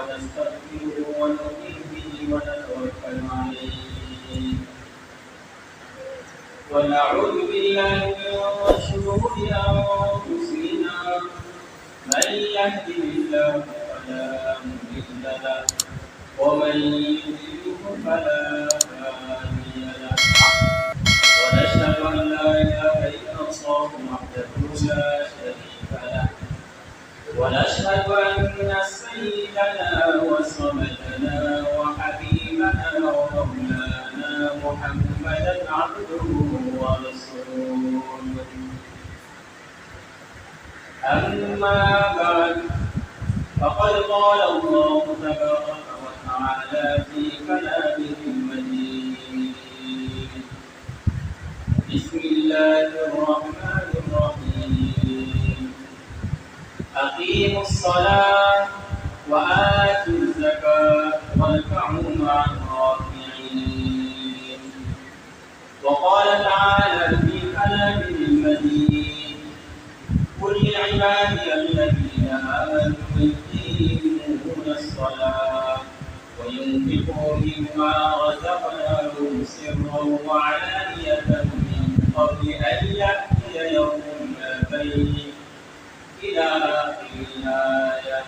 ونستغفره ونؤمن به ونتوكل عليه. ونعوذ بالله من شرور أنفسنا. من يهده الله فلا مضل له ومن يضلله فلا هادي له. ونشهد أن لا إله إلا الله وحده لا شريك له. ونشهد أن أما بعد فقد قال الله تبارك وتعالى في كلامه المجيد. بسم الله الرحمن الرحيم. أقيموا الصلاة وآتوا الزكاة واركعوا مع الراكعين. وقال تعالى في كلامه المجيد قل لعبادي الذين آمنوا يقيمون الصلاة وينفقوا مما رزقناهم سرا وعلانية من قبل أن يأتي يوم لا بيع إلى آخر الآية.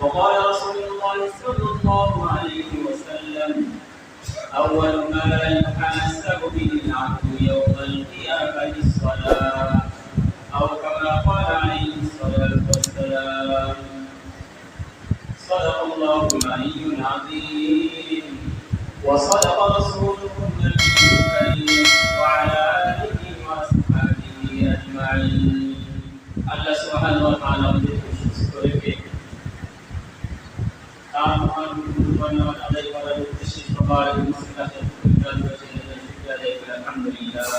وقال رسول الله صلى الله عليه وسلم أول ما يحاسب به العبد يوم القيامة الصلاة عليه الصلاة والسلام صدق الله العلي العظيم وصدق رسوله النبي الكريم وعلى آله وأصحابه أجمعين আল্লাহ সুবহানাহু ওয়া তাআলা আমাদের সুস্থ রেখে তার মহান গুণবান আদায় করার উদ্দেশ্যে সবার মুসলিমাতে পবিত্র করেছেন শুকরিয়া আদায় করে আলহামদুলিল্লাহ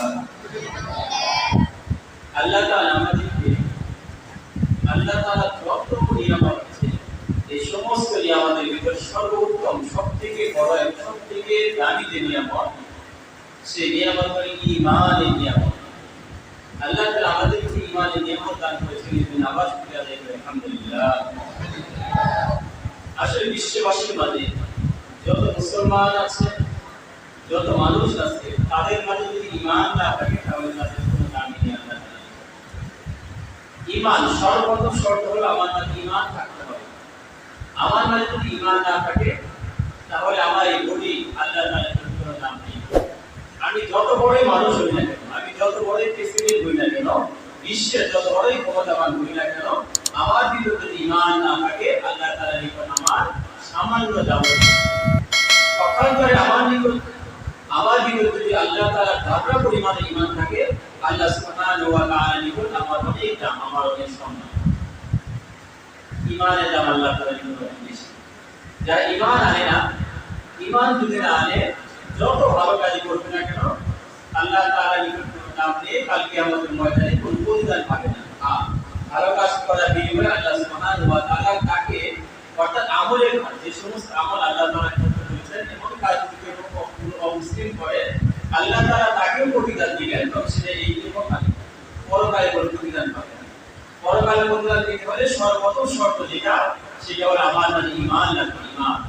আল্লাহ তাআলা আমাদেরকে আছে আসলে বিশ্ববাসীর মাঝে যত মুসলমান আছে, যত মানুষ আছে, তাদের মাঝে যদি ঈমান না থাকে, তাহলে তাদের কোনো দামি নেই আল্লাহ তাআলা ঈমান সর্বপ্রথম শর্ত হলো আমার মাঝে ঈমান থাকতে হবে। আমার মাঝে যদি ইমান না থাকে, তাহলে আমার এই বডি আল্লাহ কোনো দাম নেই। আমি যত বড়ই মানুষ হই না কেন, আমি যত বড়ই প্রেসিডেন্ট হই না কেন, বিশ্বের যত বড়ই ক্ষমতাবান হই না কেন, আমার ভিতরে যদি ইমান না থাকে, আল্লাহ তাআলা নিকট আমার সামান্য যাব পক্ষান্তরে আমার নিকট আমার ভিতরে যদি আল্লাহ তাআলা ধারণা পরিমাণে ইমান থাকে আল্লাহ সুবহানাহু যারা ইমান আনে ইমান যদি কেন, আল্লাহ কালকে আমাদের ময়দানে কোনো প্রতিদান পাবে না। ভালো কাজ করার বিনিময়ে আল্লাহ সুবহানাহু ওয়া তাআলা তাকে অর্থাৎ আমলের সমস্ত আমল আল্লাহ তাআলা করতে কোনো অমুসলিম করে আল্লাহ তাআলা তাকেও প্রতিদান এবং সেটা এই জীবনকালে পরকালে কোনো প্রতিদান পাবে পরকালে প্রতিদান দিতে হলে সর্বপ্রথম শর্ত যেটা, সেটা হলো আমার মানে ঈমান লাগবে ঈমান।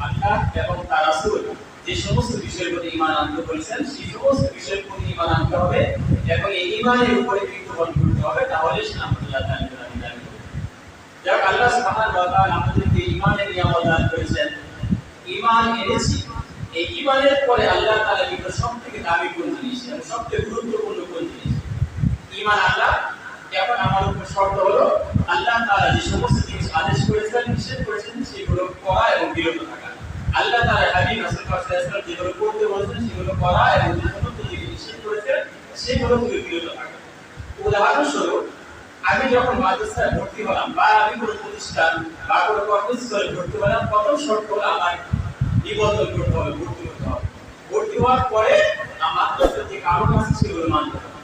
আল্লাহ এবং তার রাসূল যে সমস্ত বিষয়ের প্রতি ঈমান আনতে বলেছেন, সেই সমস্ত বিষয়ের প্রতি ঈমান আনতে হবে। এবং এই ঈমানের উপরে মৃত্যুবরণ করতে হবে, তাহলে সে করবে। যাক, আল্লাহ সুবহানাহু ওয়া তাআলা আমাদেরকে ঈমানের নিয়ামত দান করেছেন। ঈমান এনেছি। এই ঈমানের পরে আল্লাহ তাআলা কিন্তু সবথেকে দামি কোন জিনিস, এবং সবথেকে গুরুত্বপূর্ণ কোন জিনিস? ঈমান আল্লাহ এখন আমার উপর শর্ত হলো, আল্লাহ তাআলা যে সমস্ত জিনিস আদেশ করেছেন, নিষেধ করেছেন, সেগুলো করা এবং বিরত থাকা। আল্লাহ তাআলা হাবিব রাসূলুল্লাহ সাল্লাল্লাহু আলাইহি যেগুলো করতে বলেছেন, সেগুলো করা এবং যে সমস্ত নিষেধ করেছেন, সেগুলো থেকে বিরত থাকা। উদাহরণস্বরূপ, আমি যখন মাদ্রাসায় ভর্তি হলাম বা আমি কোনো প্রতিষ্ঠান বা কোনো কর্মস্থলে ভর্তি হলাম, প্রথম শর্ত হলো আমার নিবন্ধন করতে হবে, ভর্তি হতে হবে। ভর্তি হওয়ার পরে আমার যে কারণ আছে সেগুলো মানতে হবে।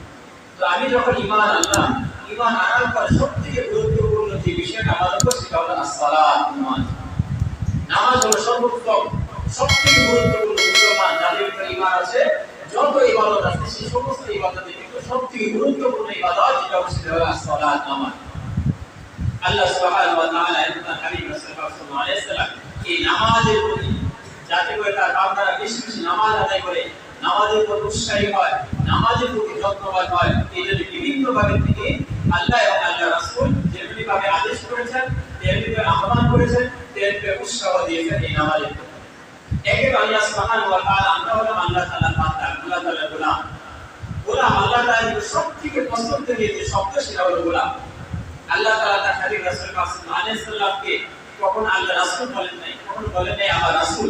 তো আমি যখন ইমান আনলাম, ইমান আনার পর সব থেকে গুরুত্বপূর্ণ যে বিষয়টা আমার উপর সেটা হলো আসসালাত, নামাজ। নামাজ হলো সর্বোত্তম সব থেকে গুরুত্বপূর্ণ মুসলমান যাদের ভিতরে ইমান আছে, যত ইবাদত আছে সেই সমস্ত ইবাদতের ভিতরে সবথেকে গুরুত্বপূর্ণ ইবাদত যেটা হচ্ছে আসসালাত, নামাজ। আল্লাহ সুবহানাহু ওয়া তাআলা ইবনে হাবিব রাসূলুল্লাহ আলাইহিস সালাম এই নামাজের প্রতি যাতে করে তার বান্দারা বেশি বেশি নামাজ আদায় করে। নামাজের উপর উৎসাহী হয়, নামাজের প্রতি যত্নবান হয়। এই জন্য বিভিন্ন ভাবে তিনি আল্লাহ এবং আল্লাহ রাসূল যেমনি ভাবে আদেশ করেছেন, তেমনি আহ্বান করেছেন, তেমনি উৎসাহ দিয়েছেন এই নামাজের প্রতি। আল্লাহ সুবহানাহু ওয়া তাআলা, আমরা হলাম আল্লাহ তাআলার বান্দা, আল্লাহ তাআলার গোলাম। গোলাম আল্লাহ তাআলা সব থেকে পছন্দের যে শব্দ সেটা হলো গোলাম। আল্লাহ তাআলা তার হাবিব রাসূল কাসিম আলাইহিস সালামকে কখন আল্লাহ রাসূল বলেন নাই, কখন বলেন নাই, আমার রাসূল।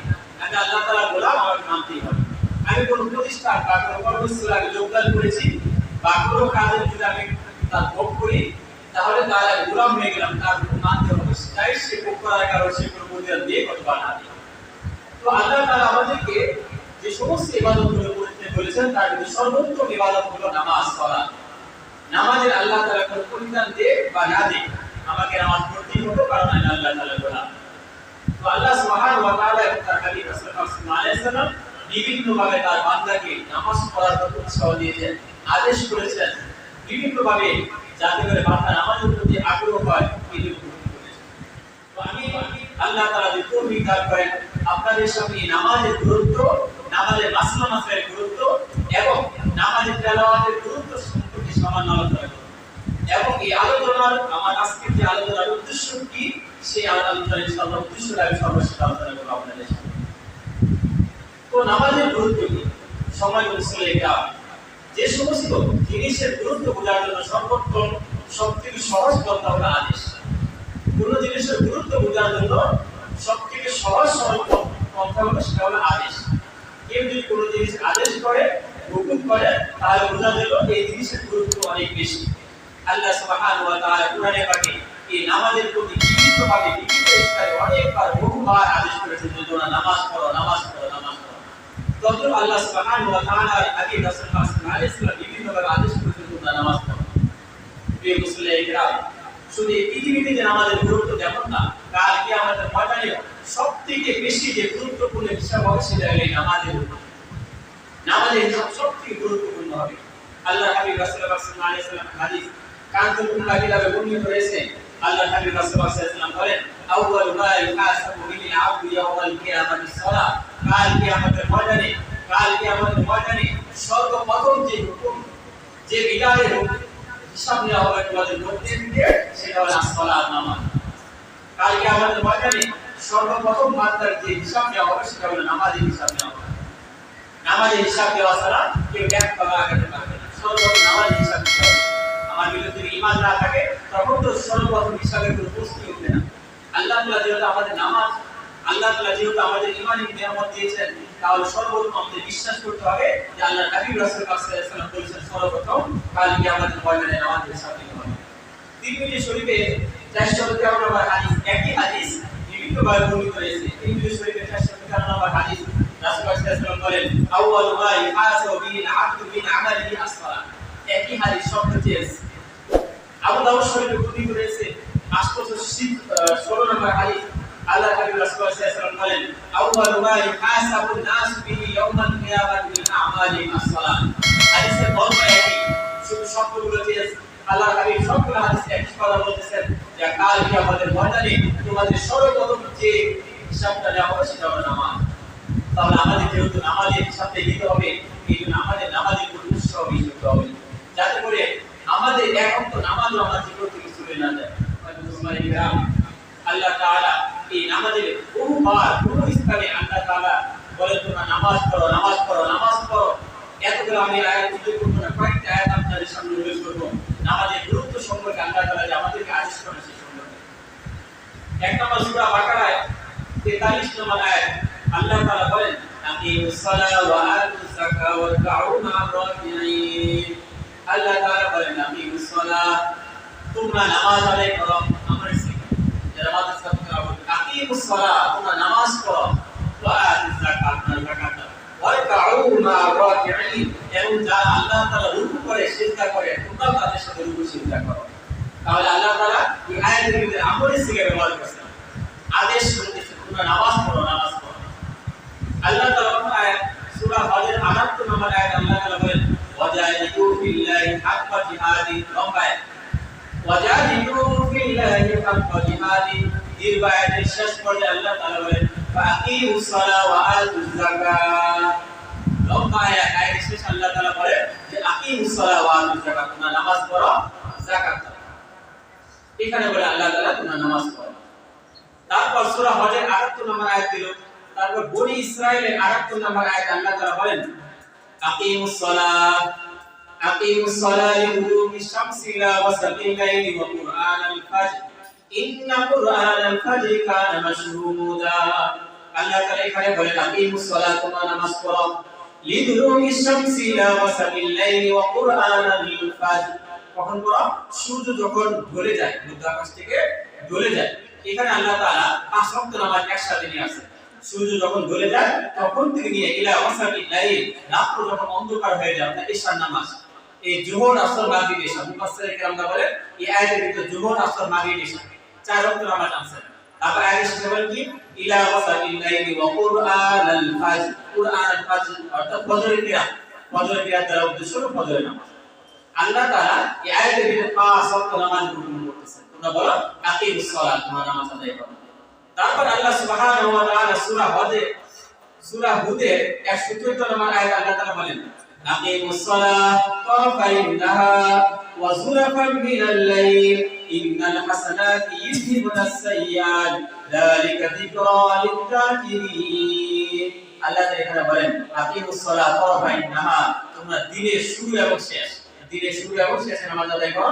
আল্লাহ তাআলা গোলাম আমাকে মানতেই হবে আমি কোনো প্রতিষ্ঠান বা কোনো যোগদান করেছি বা কোনো কাজে যদি আমি তার ভোগ করি তাহলে তার আমি গোলাম হয়ে গেলাম তার মানতে হবে তাই সে ভোগ করার সে কোনো পরিত্যাগ দিয়ে তো আল্লাহ তাআলা আমাদেরকে যে সমস্ত ইবাদতগুলো করতে বলেছেন তার মধ্যে সর্বোত্তম ইবাদত হলো নামাজ পড়া নামাজের আল্লাহ তাআলা কোনো পরিত্রাণ বা না দে আমাকে নামাজ পড়তেই হবে কারণ আল্লাহ তাআলা গোলাম? আদেশ করেছেন। বিভিন্ন ভাবে যাতে করে বান্দা নামাজের প্রতি আগ্রহ হয় আল্লাহ তাআলা যে তৌফিক করেন, আপনাদের সামনে নামাজের গুরুত্ব, নামাজের মাসলা মাসের গুরুত্ব এবং নামাজের তেলাওয়াতের গুরুত্ব সম্পর্কে সামান্য আলোচনা এবং এই আলোচনার, আমার আজকের যে আলোচনার উদ্দেশ্য কি সেই আলোচনার ইনশাআল্লাহ উদ্দেশ্যটা আমি সর্বশেষ আলোচনা করব আপনাদের সামনে তো নামাজের গুরুত্ব কি? সময় এটা। যে সমস্ত জিনিসের গুরুত্ব বোঝার জন্য সর্বোত্তম, সবথেকে সহজ পন্থা হলো আদেশ। কোনো জিনিসের গুরুত্ব বোঝার জন্য সব থেকে সহজ, সরল পন্থা হলো সেটা হলো আদেশ। কেউ যদি কোনো জিনিস আদেশ করে, হুকুম করে, তাহলে বোঝা গেল এই জিনিসের গুরুত্ব অনেক বেশি। আল্লাহ সুবহানাহু ওয়া তাআলা কোরআনে পাকে এই নামাজের প্রতি বিভিন্ন ভাবে বিভিন্ন স্থানে অনেকবার বহুবার আদেশ করেছেন যে তোমরা নামাজ পড়ো নামাজ পড়ো নামাজ পড়ো। তখন আল্লাহ সুবহানাহু ওয়া তাআলা আগে রাসূলুল্লাহ সাল্লাল্লাহু আলাইহি ওয়াসাল্লাম বিভিন্ন ভাবে আদেশ করেছেন, তোমরা নামাজ পড়ো। প্রিয় মুসলিম ইকরাম শুধু এই পৃথিবীতে যে আমাদের গুরুত্ব তেমন না, কাল কি আমাদের ময়দানে সব থেকে বেশি যে গুরুত্বপূর্ণ হিসাব হবে সেটা হলো নামাজের নামাজের হিসাব সব থেকে গুরুত্বপূর্ণ হবে। আল্লাহ হাবিব রাসূলুল্লাহ সাল্লাল্লাহু আলাইহি ওয়াসাল্লাম হাদিস কানতুল উম্মাহ বর্ণিত রয়েছে আল্লাহ হাবিব রাসূলুল্লাহ সাল্লাল্লাহু বলেন আউয়াল মা ইউহাসাবু বিল আবদু ইয়াওমাল কিয়ামাতি সালাহ কাল কিয়ামতের ময়দানে কাল কিয়ামতের ময়দানে সর্বপ্রথম যে হুকুম যে বিধানের হিসাব নেওয়া হবে তোমাদের মধ্যে সেটা হলো সালাত নামাজ। কালকে আমাদের ময়দানে সর্বপ্রথম বান্দার যে হিসাব নেওয়া হবে, সেটা হলো নামাজের হিসাব নেওয়া হবে। নামাজের হিসাব দেওয়া ছাড়া কেউ এক পাবে আগাতে পারবে না। সর্বপ্রথম নামাজের হিসাব দিতে হবে। আমাদের নামাজ, আল্লাহ তাআলা যেহেতু আমাদের ইমানের নিয়ামত দিয়েছেন, তাহলে সর্বপ্রথম আমাদের বিশ্বাস করতে হবে যে আল্লাহ হাবিব রাসূল সাল্লাল্লাহু বলেছেন, সর্বপ্রথম কালকে আমাদের ময়দানে নামাজের হিসাব হবে তিরমিজি শরীফে 453 নম্বর হাদিস, একই হাদিস বিভিন্ন ভাবে বর্ণিত রয়েছে তিরমিজি শরীফে 453 নম্বর হাদিস, রাসূল সাল্লাল্লাহু বলেন আউয়াল মা ইহাসাবু বিল আবদু আমালিহি as-সালাত একই হাদিস শব্দ চেঞ্জ আবু দাউদ শরীফে বর্ণিত রয়েছে 816 নম্বর হাদিস। আল্লাহ হাবিব রাসূলুল্লাহ বলেন, আউয়ালু মা ইহাসাবু নাস বিহি ইয়াওমাল কিয়ামাতি মিন আমালিহি as-সালাত হাদিসের গল্প একই, শুধু শব্দগুলো চেঞ্জ আল্লাহ হাবিব সবগুলো হাদিসে একই কথা বলতেছেন, যে কাল কিয়ামতের ময়দানে তোমাদের সর্বপ্রথম যে হিসাবটা নেওয়া হবে সেটা হলো নামাজ। তাহলে আমাদের যেহেতু নামাজের হিসাবটা দিতে হবে, এই জন্য আমাদের নামাজের উপর উৎসাহ হবে যাতে করে আমাদের এখন তো নামাজও আমরা জীবন থেকে চলে না যায়। আল্লাহ তাআলা এই নামাজের বহুবার বহু স্থানে আল্লাহ তাআলা বলে তোমরা নামাজ পড়ো নামাজ পড়ো নামাজ পড়ো। এতগুলো আমি আয়াত উল্লেখ করব না, কয়েকটা আয়াত আপনাদের সামনে উল্লেখ করব। নামাজের গুরুত্ব সম্পর্কে আল্লাহ তাআলা যে আমাদেরকে আদেশ করে সেই সম্পর্কে। এক নম্বর সূরা বাকারায় 43 নম্বর আয়াত, আল্লাহ তাআলা বলেন, আকিমুস সালাহ ওয়া যাকাত ওয়ারকাউ মা'আর রাকিঈন আল্লাহ তাআলা বলেন সালাহ তোমরা নামাজ আদায় করো, আমরা বলি আকিম আকিমুস তোমরা নামাজ পড়ো। যাকাত তোমরা যাকাত মা এবং আল্লাহ তাআলা রুকু করে, সিজদা করে, তোমরা তাদের সাথে রুকু, সিজদা করো। তাহলে আল্লাহ তাআলা এই আয়াতের ভিতরে আমরের সিগা ব্যবহার করেছেন। আদেশ করতেছে, তোমরা নামাজ পড়ো নামাজ পড়ো। আল্লাহ তাআলা সূরা হজের 78 নম্বর আয়াত আল্লাহ তাআলা বলেন ওয়াজাহিদু ফিল্লাহি হাক্কা জিহাদি লম্বা আয়াত ওয়াজাহিদু ফিল্লাহি হাক্কা জিহাদি দীর্ঘ আয়াতের শেষ পর্যায়ে আল্লাহ তাআলা বলেন ফাকিমুস সালাহ ওয়া আতুজ যাকাত লম্বা আয়াত শেষ আল্লাহ তাআলা বলেন যে আকিমুস সালাহ ওয়া আতুজ যাকাত তোমরা নামাজ পড়ো যাকাত এখানে বলে আল্লাহ তাআলা তোমরা নামাজ পড়ো তারপর সূরা হজের 78 নম্বর আয়াত দিল। তারপর বনি ইসরাইলের 78 নম্বর আয়াত আল্লাহ তাআলা বলেন নামাজ সূর্য যখন ঢলে যায়, মধ্য আকাশ থেকে ঢলে যায়। এখানে আল্লাহ তাআলা পাঁচ নামাজ একসাথে নিয়ে সূর্য যখন যায়, তখন নিয়ে ইলা লাইল, রাত্র যখন অন্ধকার হয়ে যায় ঈশার নামাজ। এই জোহর আসর মাগরিব ঈশা মুফাসসির বলে, এই আয়াতের জোহর আসর মাগরিব ঈশা চার ওয়াক্ত নামাজ আছে। তারপর বলেন কি? ইলা লাইলি ওয়া অর্থাৎ দ্বারা উদ্দেশ্য হলো নামাজ। আল্লাহ তাআলা এই আয়াতের ভিতরে পাঁচ ওয়াক্ত নামাজ করতেছেন। তোমরা বলো, আকিমুস সালাত নামাজ আদায় করো। তারপর আল্লাহ সুবহানাহু ওয়া তাআলা সূরা হজে সূরা হুদে 174 নম্বর আয়াত আল্লাহ তাআলা বলেন আকিমুস সালাহ তারাফাইন নাহার ওয়া যুলাফান মিনাল লাইল, ইন্নাল হাসানাতি ইউযহিবুনাস সাইয়্যাত, যালিকা যিকরা লিয-যাকিরিন আল্লাহ তাআলা বলেন আকিমুস সালাহ তারাফাইন নাহার তোমরা দিনের শুরু এবং শেষ, দিনের শুরু এবং শেষে নামাজ আদায় করো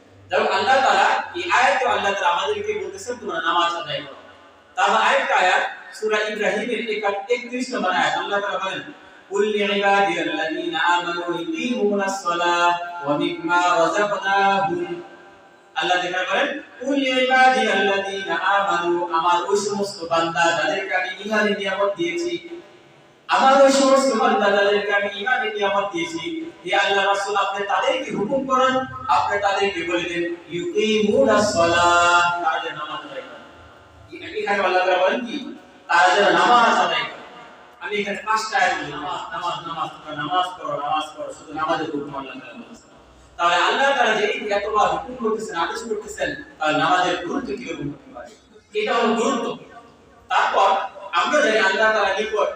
যেমন আল্লাহ তাআলা এই আয়াতে আল্লাহ তাআলা আমাদেরকে বলতেছেন তোমরা নামাজ আদায় করো তারপর আরেকটা আয়াত সূরা ইব্রাহিমের 31 নম্বর আয়াত আল্লাহ তাআলা বলেন قل لعبادي الذين آمنوا يقيمون الصلاة ومما رزقناهم আল্লাহ যেখানে বলেন কুল ইবাদি আল্লাযীনা আমানু আমার ওই সমস্ত বান্দা যাদেরকে আমি ঈমানের নিয়ামত দিয়েছি আমার ওই সমস্ত আমি ঈমানের নিয়ামত দিয়েছি হে আল্লাহ রাসূল আপনি তাদেরকে হুকুম করেন, আপনি তাদেরকে বলে দেন ইউকিমুনাস সালাহ তারা যেন নামাজ আদায় করে। এখানে আল্লাহ তাআলা বলেন কি? তারা যেন নামাজ আদায় করে। আমি এখানে পাঁচটা আয়াত নামাজ নামাজ নামাজ নামাজ পড়ো নামাজ পড়ো, শুধু নামাজের হুকুম আল্লাহ তাআলা বলেছেন। তাহলে আল্লাহ তাআলা যে এই এতবার হুকুম করতেছেন, আদেশ করতেছেন, তাহলে নামাজের গুরুত্ব কি রকম হতে পারে? এটা হলো গুরুত্ব। তারপর আমরা জানি আল্লাহ তাআলা নিকট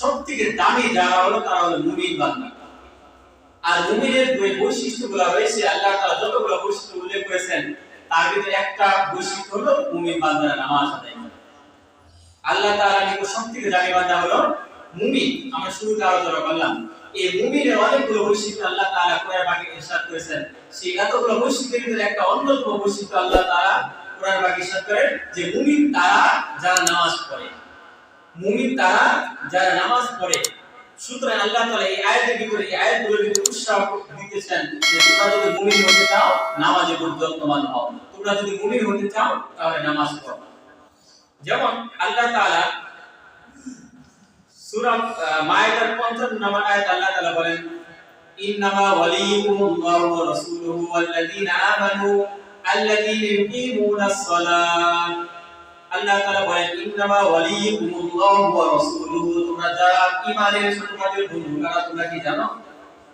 সবথেকে দামি যারা হলো তারা হলো মুমিন বান্দা। আর মুমিনের যে বৈশিষ্ট্যগুলো রয়েছে, আল্লাহ তাআলা যতগুলো বৈশিষ্ট্য উল্লেখ করেছেন, তার ভিতরে একটা বৈশিষ্ট্য হলো মুমিন বান্দারা নামাজ আদায় করে। আল্লাহ তাআলা নিকট সবথেকে দামি বান্দা হলো মুমিন। আমরা শুরুতে আলোচনা করলাম, এই মুমিনের অনেকগুলো বৈশিষ্ট্য আল্লাহ তাআলা কোরআন পাকে ইরশাদ করেছেন। সেই এতগুলো বৈশিষ্ট্যের ভিতরে একটা অন্যতম বৈশিষ্ট্য আল্লাহ তাআলা কোরআন পাকে ইরশাদ করেন যে মুমিন তারা যারা নামাজ পড়ে। মুমিন তারা যারা নামাজ পড়ে। সুতরাং আল্লাহ তাআলা এই আয়াতের ভিতরে, এই আয়াতগুলোর ভিতরে উৎসাহ দিতেছেন যে তোমরা যদি মুমিন হতে চাও, নামাজে খুব হও। তোমরা যদি মুমিন হতে চাও, তাহলে নামাজ পড়ো। যেমন আল্লাহ তাআলা সূরা মায়েদার 55 নম্বর আয়াত আল্লাহ তাআলা বলেন, ইন্নামা ওয়ালিয়ুকুমুল্লাহু ওয়া রাসূলুহু ওয়াল্লাযীনা আমানু আল্লাযীনা ইউকিমুনাস সালাহ আল্লাহ তাআলা বলেন, ইন্নামা ওয়া রাসূলুহু। তোমরা তোমাদের বন্ধু, কারা তোমরা কি জানো?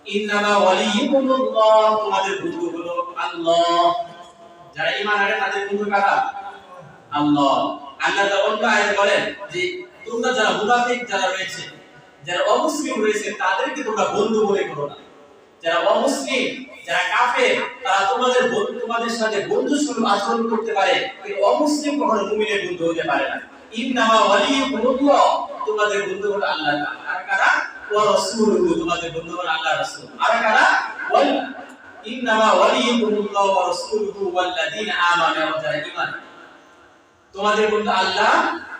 ইন্নামা তোমাদের বন্ধু হলো আল্লাহ। যারা ঈমান আনে, তাদের বন্ধু কারা? আল্লাহ। আল্লাহ অন্য বলেন যে, তোমরা যারা মুনাফিক যারা রয়েছে, যারা অমুসলিম রয়েছে, তাদেরকে তোমরা বন্ধু মনে করো না। যারা অমুসলিম, যারা কাফের, তারা তোমাদের তোমাদের সাথে বন্ধু স্বরূপ আচরণ করতে পারে, কিন্তু অমুসলিম কখনো মুমিনের বন্ধু হতে পারে না। ইন্নামা তোমাদের বন্ধু হলো আল্লাহ আর কারা? ওয়া রাসূলুহু। তোমাদের বন্ধু হলো আল্লাহ রাসূল। আর কারা? ওয়াল ইন্নামা ওয়া রাসূলুহু আমানু। ওয়া যারা ঈমান তোমাদের বন্ধু আল্লাহ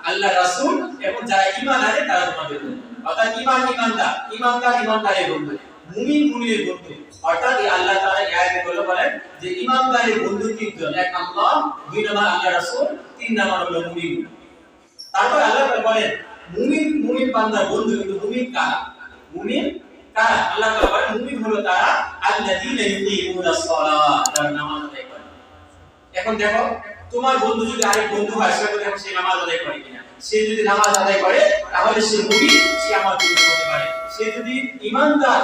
আল্লাহ রাসূল এবং যারা ঈমান আনে, তারা তোমাদের বন্ধু। অর্থাৎ ঈমান ঈমানদার। ঈমানদার, ঈমানদারের বন্ধু। মুমিন মুমিনের বন্ধু অর্থাৎ এই আল্লাহ তাআলা এই আয়াতে বলে বলেন যে ঈমানদারের বন্ধু তিনজন এক আল্লাহ দুই নম্বর আল্লাহ রাসূল, তিন নম্বর হলো মুমিন। তারপর আল্লাহ তাআলা বলেন, মুমিন মুমিন বান্দার বন্ধু কিন্তু মুমিন কারা? মুমিন কারা? আল্লাহ তাআলা বলেন, মুমিন হলো তারা আল্লাযীনা ইউকিমুনাস সালাত, যারা নামাজ আদায় করে। এখন দেখো, তোমার বন্ধু যদি আরেক বন্ধু হয়, সে দেখো সে নামাজ আদায় করে কিনা? সে যদি নামাজ আদায় করে, তাহলে সে মুমিন, সে আমার বন্ধু হতে পারে। সে যদি ইমানদার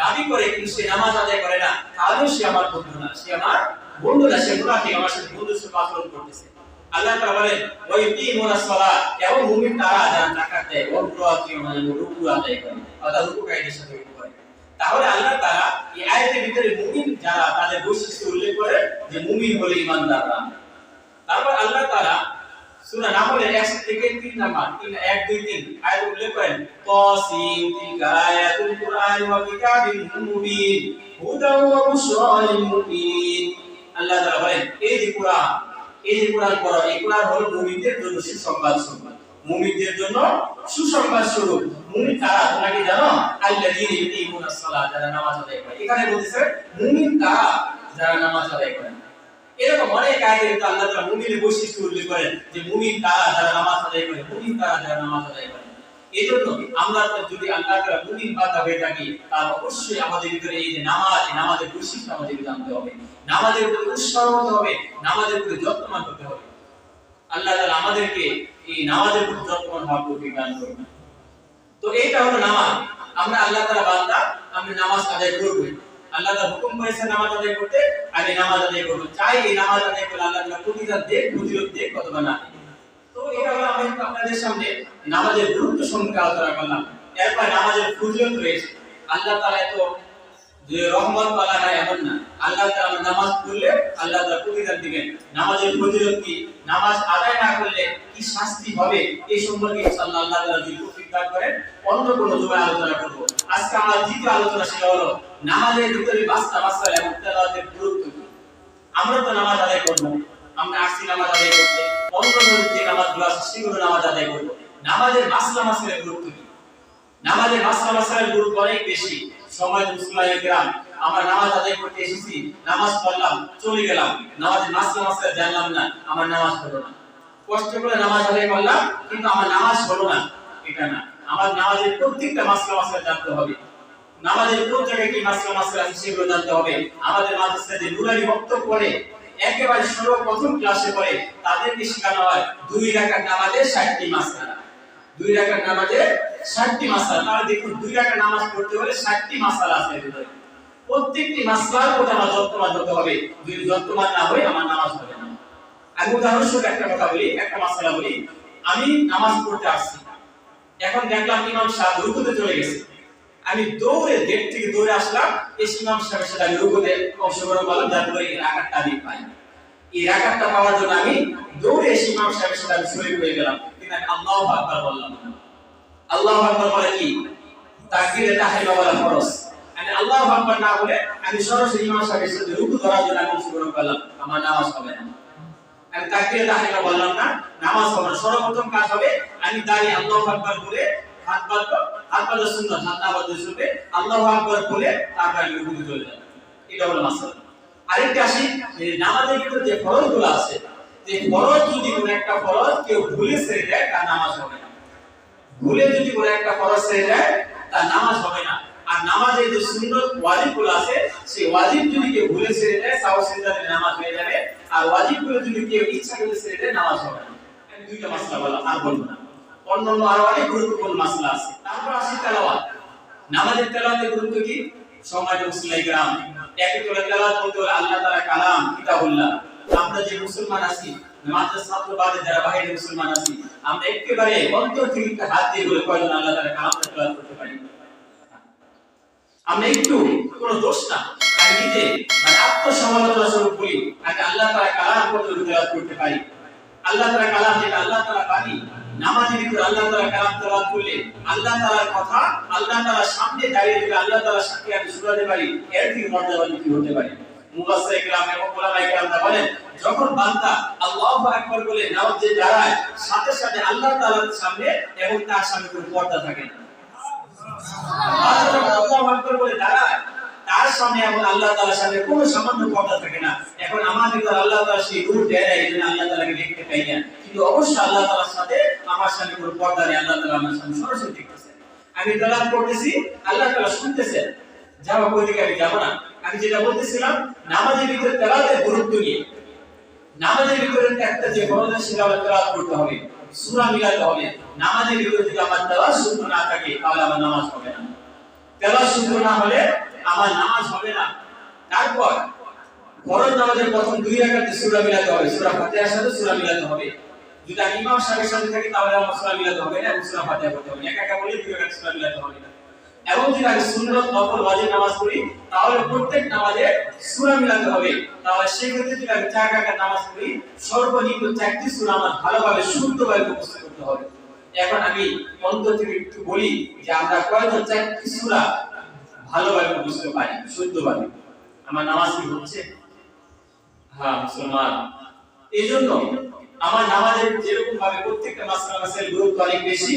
দাবি করে, কিন্তু সে নামাজ আদায় করে না। তাহলে সে আমার বন্ধু না, সে আমার বন্ধু না, সে মুনাফিক, আমার সাথে বন্ধুর সাথে আচরণ করতেছে। আল্লাহ বলেন তারা দেয় রুকুআ রুকু আদায় করে, অর্থাৎ রুকু সাথে করে। তাহলে আল্লাহ তাআলা এই ভিতরে মুমিন যারা, তাদের বৈশিষ্ট্য উল্লেখ করে যে মুমিন হলো তাআলা সূরা নাহলের 1 থেকে 3 নাম্বার 3 1 2 3 আয়াত উল্লেখ করেন তাসিম তিলকা আয়াতুল কুরআন ওয়া কিতাবিন মুবিন হুদাও ওয়া বুশরা লিল মুমিন আল্লাহ তাআলা বলেন এই যে কোরআন এই যে কোরআন জন্য সুসংবাদ জন্য সুসংবাদ স্বরূপ মুমিন ইউকিমুনাস সালাত যারা নামাজ করে এখানে বলতেছে মুমিন কারা যারা নামাজ আদায় করে এরকম অনেক আয়াতে কিন্তু আল্লাহ তাআলা মুমিনের বৈশিষ্ট্য উল্লেখ করেন যে মুমিন কারা যারা নামাজ আদায় করে, মুমিন কারা যারা নামাজ আদায় করে। এজন্য আমরা তো যদি আল্লাহ তাআলা মুমিন বান্দা হয়ে থাকি, তাহলে অবশ্যই আমাদের ভিতরে এই যে নামাজ নামাজের বৈশিষ্ট্য আমাদের জানতে হবে। নামাজের প্রতি উৎসাহ হতে হবে, নামাজের প্রতি যত্নবান হতে হবে। আল্লাহ তাআলা আমাদেরকে এই নামাজের প্রতি যত্নবান হওয়ার তৌফিক দান করুন। তো এইটা হলো নামাজ। আমরা আল্লাহ তাআলা বান্দা, আমরা নামাজ আদায় করব আল্লাহ তাআলা হুকুম করেছে নামাজ আদায় করতে আমি নামাজ আদায় করব। চাই এই নামাজ আদায় করলে আল্লাহ তাআলা প্রতিদান দেখ প্রতিরোধ দেখ অথবা না তো এটা হলো আমি আপনাদের সামনে নামাজের গুরুত্ব সম্পর্কে আলোচনা করলাম। এরপর নামাজের ফজিলত রয়েছে। আল্লাহ তাআলা এত যে রহমত পালা না এমন না। আল্লাহ তাআলা নামাজ পড়লে আল্লাহ তাআলা প্রতিদান দিবেন। নামাজের ফজিলত কি? নামাজ আদায় না করলে কি শাস্তি হবে? এই সম্পর্কে ইনশাআল্লাহ আল্লাহ তাআলা যদি তৌফিক করেন অন্য কোন জমায় আলোচনা করব। আজকে আমার দ্বিতীয় আলোচনা সেটা হলো, নামাজের ভিতরে বাস্তা মাসালা এবং তেলাওয়াতের গুরুত্ব কি? আমরা তো নামাজ আদায় করব আমরা আসছি নামাজ আদায় করতে। অন্য যে নামাজগুলো আছে, সেগুলো নামাজ আদায় করব। নামাজের মাসলা মাসালের গুরুত্ব কি? নামাজের মাসলা মাসালের গুরুত্ব অনেক বেশি। সময় মুসলিমের গ্রাম আমরা নামাজ আদায় করতে এসেছি, নামাজ পড়লাম, চলে গেলাম। নামাজের মাসলা মাসাল জানলাম না, আমার নামাজ হলো না। কষ্ট করে নামাজ আদায় করলাম, কিন্তু আমার নামাজ হলো না। এটা না। আমার নামাজের প্রত্যেকটা মাসলা মাসাল জানতে হবে। নামাজের কোন জায়গায় কি মাসলা মাসাল আছে সেগুলো জানতে হবে। আমাদের মাদ্রাসায় যে নুরানি বক্তব্য পড়ে, একেবারে সর্বপ্রথম ক্লাসে পড়ে, তাদেরকে শেখানো হয় দুই রাকাত নামাজে 60টি মাসলা দুই রাকাত নামাজে 60টি মাসলা তাহলে দেখুন, দুই রাকাত নামাজ পড়তে হলে 60টি মাসলা আছে ভিতরে। প্রত্যেকটি মাসলার উপর আমার যত্নবান হতে হবে। যদি যত্নবান না হই, আমার নামাজ হবে না। আমি উদাহরণস্বরূপ একটা কথা বলি, একটা মাসলা বলি। আমি নামাজ পড়তে আসছি। এখন দেখলাম ইমাম সাহেব রুকুতে চলে গেছে। আমি দৌড়ে গেট থেকে দৌড়ে আসলাম এই ইমাম সাহেবের সাথে আমি রুকুতে অংশগ্রহণ করলাম করে এই রাকাতটা আমি পাই। এই রাকাতটা পাওয়ার জন্য আমি দৌড়ে এসে ইমাম সাহেবের সাথে আমি শরীর হয়ে গেলাম। কিন্তু আমি আল্লাহু আকবার বললাম। আল্লাহু আকবার বলে কি? তাকবীরে তাহরিমা বলা ফরজ। আমি আল্লাহু আকবার না বলে আমি সরাসরি ইমাম সাহেবের সাথে রুকু ধরার জন্য অংশগ্রহণ করলাম। আমার নামাজ হবে না। আমি তাকবীরে তাহরিমা বললাম না, নামাজ হবে সর্বপ্রথম কাজ হবে আমি দাঁড়িয়ে আল্লাহু আকবার বলে হাত বাঁধবো হাত বাঁধা সুন্নাত, হাত না বাঁধলে চলবে আল্লাহু আকবার বলে তারপর আমি রুকুতে চলে যাব। এটা হলো মাসালা। আরেকটা আসি নামাজের ভিতরে যে ফরজগুলো আছে যে ফরজ যদি কোনো একটা ফরজ কেউ ভুলে ছেড়ে দেয়, তার নামাজ হবে না। ভুলে যদি কোনো একটা ফরজ ছেড়ে দেয়, তার নামাজ হবে না। আর নামাজের যে সুন্নত ওয়াজিবগুলো আছে, সেই ওয়াজিব যদি কেউ ভুলে ছেড়ে দেয় সাও সিজদাতে নামাজ হয়ে যাবে। আর ওয়াজিবগুলো যদি কেউ ইচ্ছা করে ছেড়ে নামাজ হবে না। দুইটা মাসলা বললাম আর বলব না। অন্যান্য আরও অনেক গুরুত্বপূর্ণ মাসলা আছে। তারপর আসি তেলাওয়াত। নামাজের তেলাওয়াতের গুরুত্ব কি? সমাজ মুসলিম গ্রাম একে করে তেলাওয়াত করতে হলে আল্লাহ তাআলা কালাম, কিতাবুল্লাহ। আমরা যে মুসলমান আছি মাদ্রাসা ছাত্র বাদে যারা বাইরে মুসলমান আছি, আমরা একেবারে অন্তর থেকে হাত দিয়ে বলে কয়জন আল্লাহ তাআলা কালাম তেলাওয়াত করতে পারি? আমরা একটু কোনো দোষ না। নিজে মানে আত্মসমালোচনা স্বরূপ বলি আল্লাহ তারা কালাম করতে পারি। আল্লাহ তারা কালাম যেটা আল্লাহ তারা বাণী, নামাজের ভিতরে আল্লাহ তারা কালাম করলে আল্লাহ তালার কথা আল্লাহ তালার সামনে দাঁড়িয়ে দিলে আল্লাহ তালার সাথে আমি শুনাতে পারি, এর মর্যাদা হতে এবং বলেন, যখন বান্দা বলে নামাজে দাঁড়ায়, সাথে সাথে আল্লাহ তাআলার সামনে এবং তার সামনে কোনো পর্দা থাকে না। আমি তেলাওয়াত করতেছি আল্লাহ তাআলা শুনতেছেন কই দিকে আমি যাব না আমি যেটা বলতেছিলাম নামাজের ভিতরে তেলাওয়াতের গুরুত্ব নিয়ে। নামাজের ভিতরে একটা যে বড়দের সেটা তেলাওয়াত করতে হবে। সূরা মিলাতে হবে। নামাজের ভিতরে যদি আমার তেলা শুদ্ধ না থাকে, তাহলে আমার নামাজ হবে না। তেলা শুদ্ধ না হলে আমার নামাজ হবে না। তারপর ফরজ নামাজের প্রথম দুই রাকাতে সুরা মিলাতে হবে। সুরা ফাতিহার সাথে সূরা মিলাতে হবে। যদি আমি ইমাম সাহেবের সাথে থাকি, তাহলে আমার সুরা মিলাতে হবে না সুরা ফাতিহা পড়তে হবে। একা একা বলে দুই রাকাত সূরা মিলাতে হবে না। এবং যদি আমি সুন্নত নফল ওয়াজিব নামাজ পড়ি, তাহলে প্রত্যেক নামাজে সূরা মিলাতে হবে। তাহলে সেক্ষেত্রে যদি আমি চার রাকাত নামাজ পড়ি, সর্বনিম্ন চারটি সূরা আমার ভালোভাবে, শুদ্ধভাবে মুখস্থ করতে হবে। এখন আমি অন্তর থেকে একটু বলি যে আমরা কয়জন চারটি সূরা ভালোভাবে মুখস্থ পারি শুদ্ধভাবে? আমার নামাজ কি হচ্ছে? হ্যাঁ মুসলমান। এই জন্য আমার নামাজের যেরকম ভাবে প্রত্যেকটা মাসলা মাসের গুরুত্ব অনেক বেশি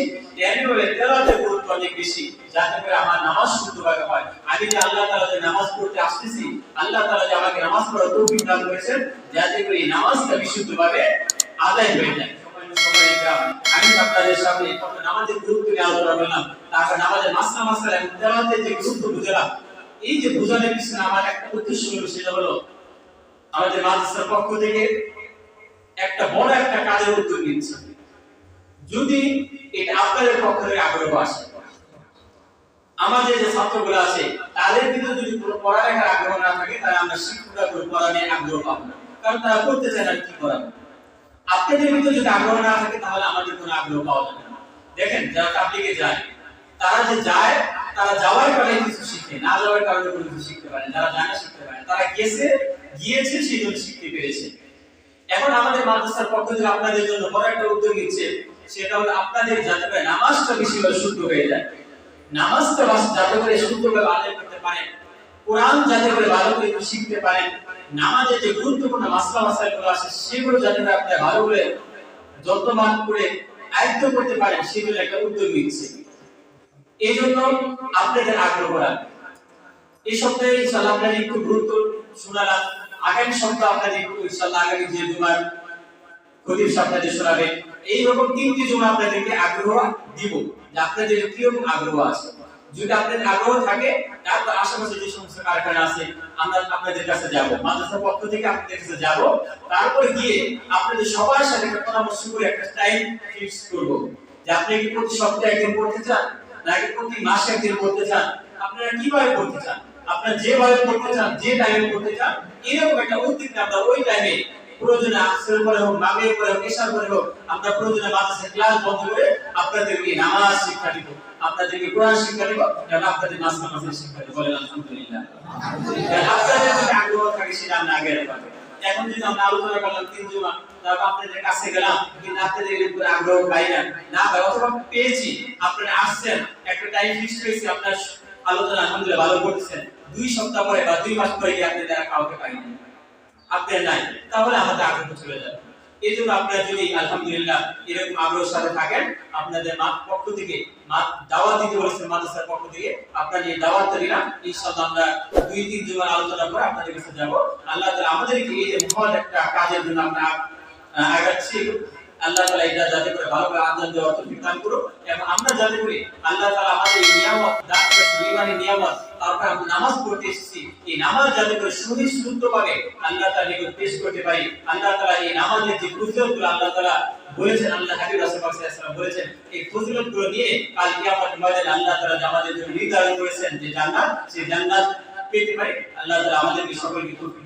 গুরুত্ব অনেক বেশি, যাতে করে আমার নামাজ শুদ্ধভাবে হয়। আমি যে আল্লাহ তাআলা যে নামাজ পড়তে আসতেছি, আল্লাহ তাআলা যে আমাকে নামাজ পড়ার তৌফিক দান করেছেন, যাতে করে এই নামাজটা বিশুদ্ধভাবে আদায় হয়ে যায়। আমাদের মাদ্রাসার পক্ষ থেকে একটা বড় একটা কাজের উদ্যোগ নিচ্ছে যদি এটা আপনাদের পক্ষ থেকে আগ্রহ আসে। আমাদের যে ছাত্রগুলো আছে, তাদের ভিতরে যদি কোনো পড়ালেখার আগ্রহ না থাকে, তাহলে আমরা শিক্ষকরা কোনো পড়া নিয়ে আগ্রহ পাবো না। কারণ তারা পড়তে চায় না কি করাবো আপনাদের ভিতরে যদি আগ্রহ না থাকে, তাহলে আমাদের কোনো আগ্রহ পাওয়া যাবে না। দেখেন, যারা তাবলিগে যায়, তারা যে যায়, তারা যাওয়ার কারণে কিছু শিখে, না যাওয়ার কারণে কোনো কিছু শিখতে পারে। যারা জানা শিখতে পারে তারা গেছে, গিয়েছে, সেই জন্য শিখতে পেরেছে। এখন আমাদের মাদ্রাসার পক্ষ থেকে আপনাদের জন্য বড় একটা উদ্যোগ নিচ্ছে, সেটা হলো আপনাদের যাতে করে নামাজটা বেশি করে শুদ্ধ হয়ে যায়। নামাজটা বাস- যাতে করে শুদ্ধভাবে আদায় করতে পারেন, কোরআন যাতে করে ভালো করে শিখতে পারেন নামাজে যে গুরুত্বপূর্ণ মাসলা মাসাইলগুলো আছে, সেগুলো যাতে করে আপনি ভালো করে যত্নবান করে আয়ত্ত করতে পারেন, সেগুলো একটা উদ্যোগ নিচ্ছে। এই জন্য আপনাদের আগ্রহ রাখবেন এই সপ্তাহে ইনশাআল্লাহ আপনাদের একটু গুরুত্ব শোনালাম আগামী সপ্তাহ আপনাদের একটু ইনশাআল্লাহ আগামী যে জুমার খতিব আপনাদের শোনাবে, এইরকম তিনটি জুমা আপনাদেরকে আগ্রহ দিব যে আপনাদের কীরকম আগ্রহ আছে। যদি আপনাদের আগ্রহ থাকে, তারপর আশেপাশে যে সমস্ত কারখানা আছে, আমরা আপনাদের কাছে যাব, মাদ্রাসার পক্ষ থেকে আপনাদের কাছে যাব। তারপরে গিয়ে আপনাদের সবার সাথে একটা পরামর্শ করে একটা টাইম ফিক্স করব। যে আপনি কি প্রতি সপ্তাহে একদিন পড়তে চান? নাকি প্রতি মাসে একদিন পড়তে চান? আপনারা কীভাবে পড়তে চান? আপনারা যেভাবে পড়তে চান, যে টাইমে পড়তে চান, এরকম একটা উদ্যোগ আমরা ওই টাইমে প্রয়োজনে আসরের পরে হোক মাগরিবের পরে হোক, এশার পরে হোক আমরা প্রয়োজনে মাদ্রাসার ক্লাস বন্ধ করে আপনাদেরকে নামাজ শিক্ষা দিব। আপনাদেরকে কোরআন শিক্ষা দিব এবং আপনাদের মাসের শিক্ষা দিব। বলেন, আলহামদুলিল্লাহ। কারণ আপনাদের যদি আগ্রহ থাকে, সেটা আমরা আগে রাখব এখন যদি আমরা আলোচনা করলাম তিন জমা তারপর আপনাদের কাছে গেলাম, কিন্তু আপনাদের এর আগ্রহ পাই না। না পাই অথবা পেয়েছি, আপনারা আসছেন, একটা টাইম ফিক্স হয়েছে আপনার আলোচনা, আলহামদুলিল্লাহ, ভালো করতেছেন। দুই সপ্তাহ পরে বা দুই মাস পরে গিয়ে আপনাদের আর কাউকে পাই না। আপনার নাই। তাহলে আমাদের আগ্রহ চলে যাবে। এই জন্য আপনারা যদি, আলহামদুলিল্লাহ, এরকম আগ্রহের সাথে থাকেন, আপনাদের মা পক্ষ থেকে মা দাওয়াত দিতে বলেছেন মাদ্রাসার পক্ষ থেকে, আপনারা এই দাওয়াতটা দিলাম, ইনশাআল্লাহ আমরা দুই, তিন জনের আলোচনা করে আপনাদের কাছে যাব। আল্লাহ আমাদেরকে এই যে মহৎ একটা কাজের জন্য আমরা আগাচ্ছি। আল্লাহ তাআলা এটা যাতে করে ভালোভাবে দেওয়ার করুন এবং আমরা যাতে আল্লাহ তাআলা আমাদের এই নিয়ামত নিয়ামত নামাজ পড়তে এসেছি, এই নামাজ যাতে করে আল্লাহ তাআলা নিকট পেশ করতে পারি। আল্লাহ তাআলা এই নামাজের যে ফজিলতগুলো আল্লাহ তাআলা বলেছেন, আল্লাহ হাবিব বলেছেন, এই ফজিলতগুলো নিয়ে কাল আল্লাহ তাআলা যে আমাদের জন্য নির্ধারণ করেছেন যে জান্নাত, সেই জান্নাত পেতে পারি। আল্লাহ তাআলা আমাদেরকে সকলকে তৌফিক